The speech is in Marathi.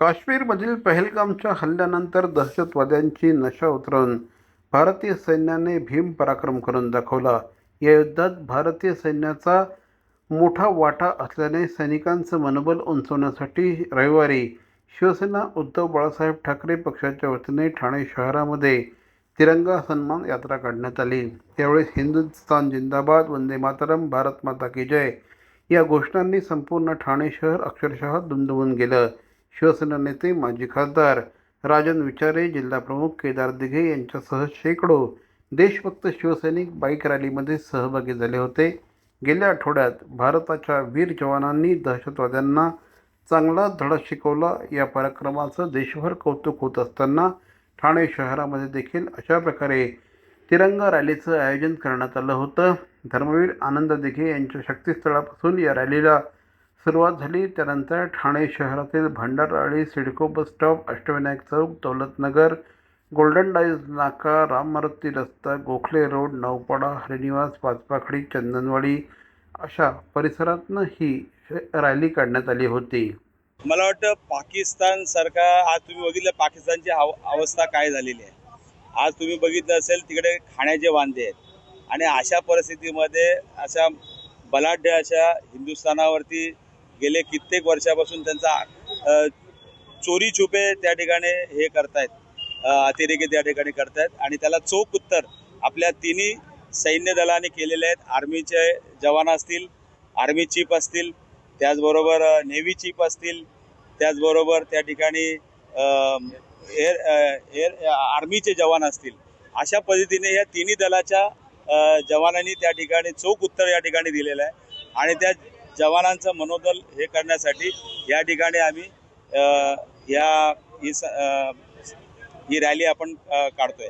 काश्मीरमधील पहलगामच्या हल्ल्यानंतर दहशतवाद्यांची नशा उतरवून भारतीय सैन्याने भीम पराक्रम करून दाखवला. या युद्धात भारतीय सैन्याचा मोठा वाटा असल्याने सैनिकांचं मनोबल उंचवण्यासाठी रविवारी शिवसेना उद्धव बाळासाहेब ठाकरे पक्षाच्या वतीने ठाणे शहरामध्ये तिरंगा सन्मान यात्रा काढण्यात आली. त्यावेळेस हिंदुस्थान जिंदाबाद वंदे मातरम भारत माता की जय या घोषणांनी संपूर्ण ठाणे शहर अक्षरशः दुमदुमून गेलं. शिवसेना नेते माजी खासदार राजन विचारे जिल्हाप्रमुख केदार दिघे यांच्यासह शेकडो देशभक्त शिवसैनिक बाईक रॅलीमध्ये सहभागी झाले होते. गेल्या आठवड्यात भारताच्या वीर जवानांनी दहशतवाद्यांना चांगला धडा शिकवला. या पराक्रमाचं देशभर कौतुक होत असताना ठाणे शहरामध्ये देखील अशा प्रकारे तिरंगा रॅलीचं आयोजन करण्यात आलं होतं. धर्मवीर आनंद दिघे यांच्या शक्तीस्थळापासून या रॅलीला सुरुवात झाली त्यानंतर ठाणे शहरातील Bhandarwadi CIDCO bus stop Ashtavinayak चौक दौलतनगर गोल्डन डाईज नाका राम मारुती रस्ता गोखले रोड नवपाडा हरिनिवास पाचपाखडी चंदनवाडी अशा परिसरातनं ही रॅली काढण्यात आली होती. मला वाटतं पाकिस्तान सरकार आज तुम्ही बघितलं पाकिस्तानची अवस्था काय झालेली आहे. आज तुम्ही बघितलं असेल तिकडे खाण्याचे वांदे आहेत. आणि अशा परिस्थितीमध्ये अशा बलाढ्य अशा हिंदुस्थानावरती गेले कित्येक वर्षापासून त्यांचा चोरी छुपे त्या ठिकाणी हे करतायत अतिरेकी त्या ठिकाणी करतायत आणि त्याला चोख उत्तर आपल्या तिन्ही सैन्य दलाने केलेले आहेत. आर्मीचे जवान असतील आर्मी चीफ असतील त्याचबरोबर नेव्ही चीफ असतील त्याचबरोबर त्या ठिकाणी एअर एअर आर्मीचे जवान असतील. अशा पद्धतीने या तिन्ही दलाच्या जवानांनी त्या ठिकाणी चोख उत्तर या ठिकाणी दिलेलं आहे. आणि त्या जवानांचं मनोबल हे करण्यासाठी या ठिकाणी आम्ही अ, या ही रॅली आपण काढतोय.